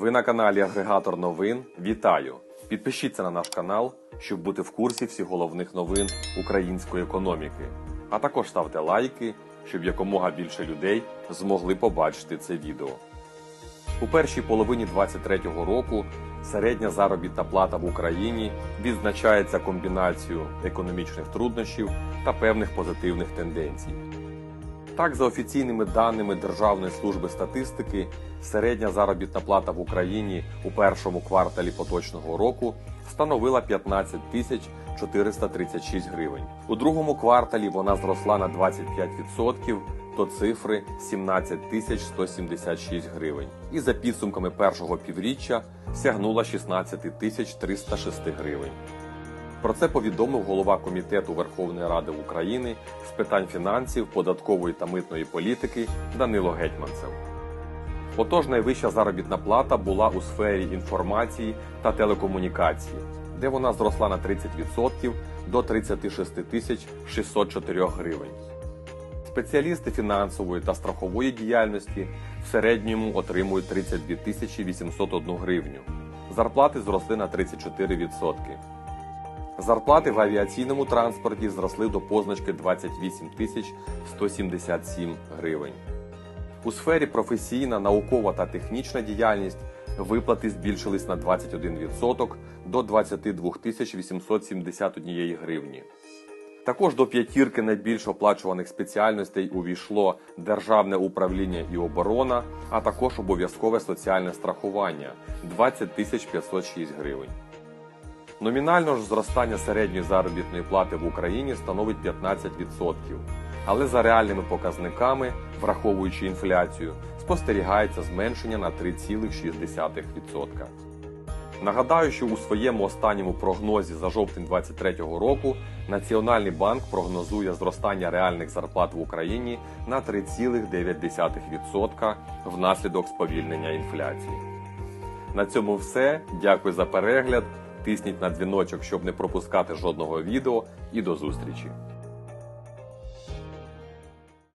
Ви на каналі Агрегатор новин. Вітаю! Підпишіться на наш канал, щоб бути в курсі всіх головних новин української економіки. А також ставте лайки, щоб якомога більше людей змогли побачити це відео. У першій половині 2023 року середня заробітна плата в Україні відзначається комбінацією економічних труднощів та певних позитивних тенденцій. Так, за офіційними даними Державної служби статистики, середня заробітна плата в Україні у першому кварталі поточного року становила 15 тисяч 436 гривень. У другому кварталі вона зросла на 25% до цифри 17 тисяч 176 гривень. І за підсумками першого півріччя сягнула 16 тисяч 306 гривень. Про це повідомив голова комітету Верховної Ради України з питань фінансів, податкової та митної політики Данило Гетьманцев. Отож, найвища заробітна плата була у сфері інформації та телекомунікації, де вона зросла на 30% до 36 тисяч 604 гривень. Спеціалісти фінансової та страхової діяльності в середньому отримують 32 тисячі 801 гривню. Зарплати зросли на 34%. Зарплати в авіаційному транспорті зросли до позначки 28 тисяч 177 гривень. У сфері професійна, наукова та технічна діяльність виплати збільшились на 21% до 22 тисяч 871 гривні. Також до п'ятірки найбільш оплачуваних спеціальностей увійшло державне управління і оборона, а також обов'язкове соціальне страхування 20 тисяч 506 гривень. Номінально ж зростання середньої заробітної плати в Україні становить 15%, але за реальними показниками, враховуючи інфляцію, спостерігається зменшення на 3,6%. Нагадаю, що у своєму останньому прогнозі за жовтень 2023 року Національний банк прогнозує зростання реальних зарплат в Україні на 3,9% внаслідок сповільнення інфляції. На цьому все. Дякую за перегляд. Тисніть на дзвіночок, щоб не пропускати жодного відео, і до зустрічі!